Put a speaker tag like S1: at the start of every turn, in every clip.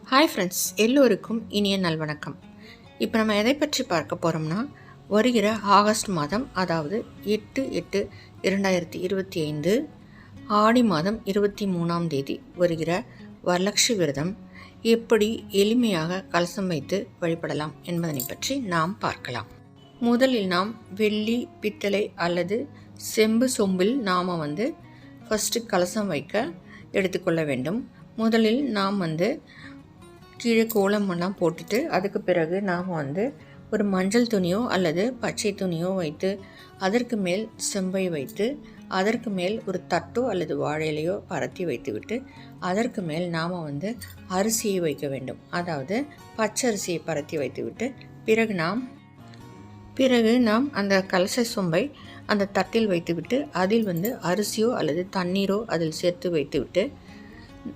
S1: Hi friends எல்லோருக்கும் இனிய நல்வணக்கம். இப்போ நம்ம எதை பற்றி பார்க்க போகிறோம்னா வருகிற ஆகஸ்ட் மாதம் அதாவது எட்டு எட்டு இரண்டாயிரத்தி இருபத்தி ஐந்து ஆடி மாதம் இருபத்தி மூணாம் தேதி வருகிற வரலட்சுமி விரதம் எப்படி எளிமையாக கலசம் வைத்து வழிபடலாம் என்பதனை பற்றி நாம் பார்க்கலாம். முதலில் நாம் வெள்ளி பித்தளை அல்லது செம்பு சொம்பில் நாம் வந்து ஃபஸ்ட்டு கலசம் வைக்க எடுத்துக்கொள்ள வேண்டும். முதலில் நாம் வந்து கீழே கோலமெல்லாம் போட்டுட்டு அதுக்கு பிறகு நாம் வந்து ஒரு மஞ்சள் துணியோ அல்லது பச்சை துணியோ வைத்து அதற்கு மேல் செம்பை வைத்து அதற்கு மேல் ஒரு தட்டோ அல்லது வாழையிலையோ பரத்தி வைத்துவிட்டு அதற்கு மேல் நாம் வந்து அரிசியை வைக்க வேண்டும். அதாவது பச்சரிசியை பரத்தி வைத்துவிட்டு பிறகு நாம் பிறகு நாம் அந்த கலச சொம்பை அந்த தட்டில் வைத்துவிட்டு அதில் வந்து அரிசியோ அல்லது தண்ணீரோ அதில் சேர்த்து வைத்துவிட்டு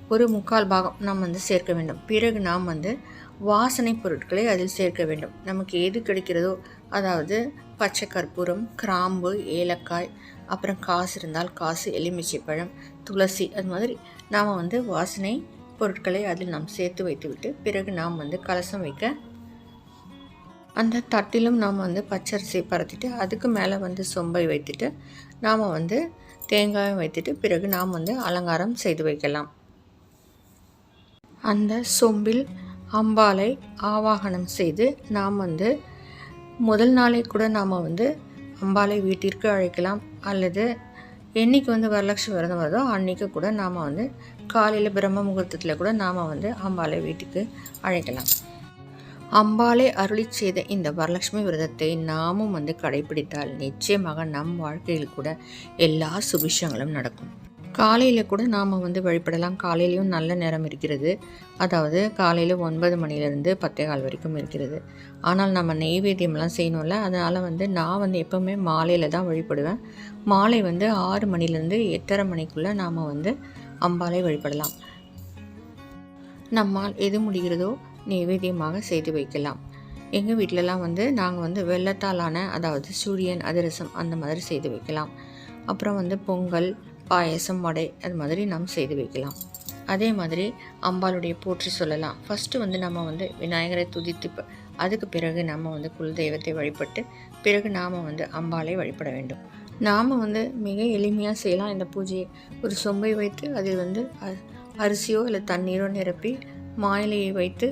S1: ஒரு முக்கால் பாகம் நாம் வந்து சேர்க்க வேண்டும். பிறகு நாம் வந்து வாசனை பொருட்களை அதில் சேர்க்க வேண்டும். நமக்கு எது கிடைக்கிறதோ அதாவது பச்சை கற்பூரம் கிராம்பு ஏலக்காய் அப்புறம் காசு இருந்தால் காசு எலுமிச்சை பழம் துளசி அது மாதிரி நாம் வந்து வாசனை பொருட்களை அதில் நாம் சேர்த்து வைத்துவிட்டு பிறகு நாம் வந்து கலசம் வைக்க அந்த தட்டிலும் நாம் வந்து பச்சரிசி பரத்திட்டு அதுக்கு மேலே வந்து சொம்பை வைத்துட்டு நாம் வந்து தேங்காயம் வைத்துட்டு பிறகு நாம் வந்து அலங்காரம் செய்து வைக்கலாம். அந்த சொம்பில் அம்பாலை ஆவாகனம் செய்து நாம் வந்து முதல் நாளே கூட நாம் வந்து அம்பாலை வீட்டிற்கு அழைக்கலாம். அல்லது என்றைக்கு வந்து வரலட்சுமி விரதம் வருதோ அன்றைக்கு கூட நாம் வந்து காலையில் பிரம்ம முகூர்த்தத்தில் கூட நாம் வந்து அம்பாலை வீட்டுக்கு அழைக்கலாம். அம்பாலை அருளி செய்த இந்த வரலட்சுமி விரதத்தை நாமும் வந்து கடைபிடித்தால் நிச்சயமாக நம் வாழ்க்கையில் கூட எல்லா சுபிஷங்களும் நடக்கும். காலையில் கூட நாம் வந்து வழிபடலாம். காலையிலையும் நல்ல நேரம் இருக்கிறது. அதாவது காலையில் ஒன்பது மணிலேருந்து பத்தே கால் வரைக்கும் இருக்கிறது. ஆனால் நம்ம நெய்வேத்தியம்லாம் செய்யணும்ல அதனால் வந்து நான் வந்து எப்போவுமே மாலையில் தான் வழிபடுவேன். மாலை வந்து ஆறு மணிலேருந்து எட்டரை மணிக்குள்ளே நாம் வந்து அம்பாலை வழிபடலாம். நம்மால் எது முடிகிறதோ நெய்வேத்தியமாக செய்து வைக்கலாம். எங்கள் வீட்டிலலாம் வந்து நாங்கள் வந்து வெள்ளத்தாலான அதாவது சூரியன் அதிரசம் அந்த மாதிரி செய்து வைக்கலாம். அப்புறம் வந்து பொங்கல் பாயசம் வடை அது மாதிரி நாம் செய்து வைக்கலாம். அதே மாதிரி அம்பாளுடைய போற்றி சொல்லலாம். ஃபஸ்ட்டு வந்து நம்ம வந்து விநாயகரை துதித்து அதுக்கு பிறகு நம்ம வந்து குலதெய்வத்தை வழிபட்டு பிறகு நாம் வந்து அம்பாலை வழிபட வேண்டும். நாம் வந்து மிக எளிமையாக செய்யலாம். இந்த பூஜையை ஒரு சொம்பை வைத்து அதில் வந்து அரிசியோ இல்லை தண்ணீரோ நிரப்பி மாயிலையை வைத்து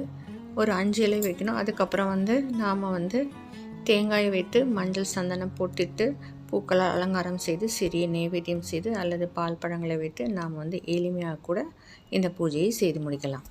S1: ஒரு அஞ்சு இலை வைக்கணும். அதுக்கப்புறம் வந்து நாம் வந்து தேங்காயை வைத்து மஞ்சள் சந்தனம் போட்டுட்டு பூக்களால் அலங்காரம் செய்து சிறிய நைவேத்தியம் செய்து அல்லது பால் பழங்களை வைத்து நாம் வந்து எளிமையாக கூட இந்த பூஜையை செய்து முடிக்கலாம்.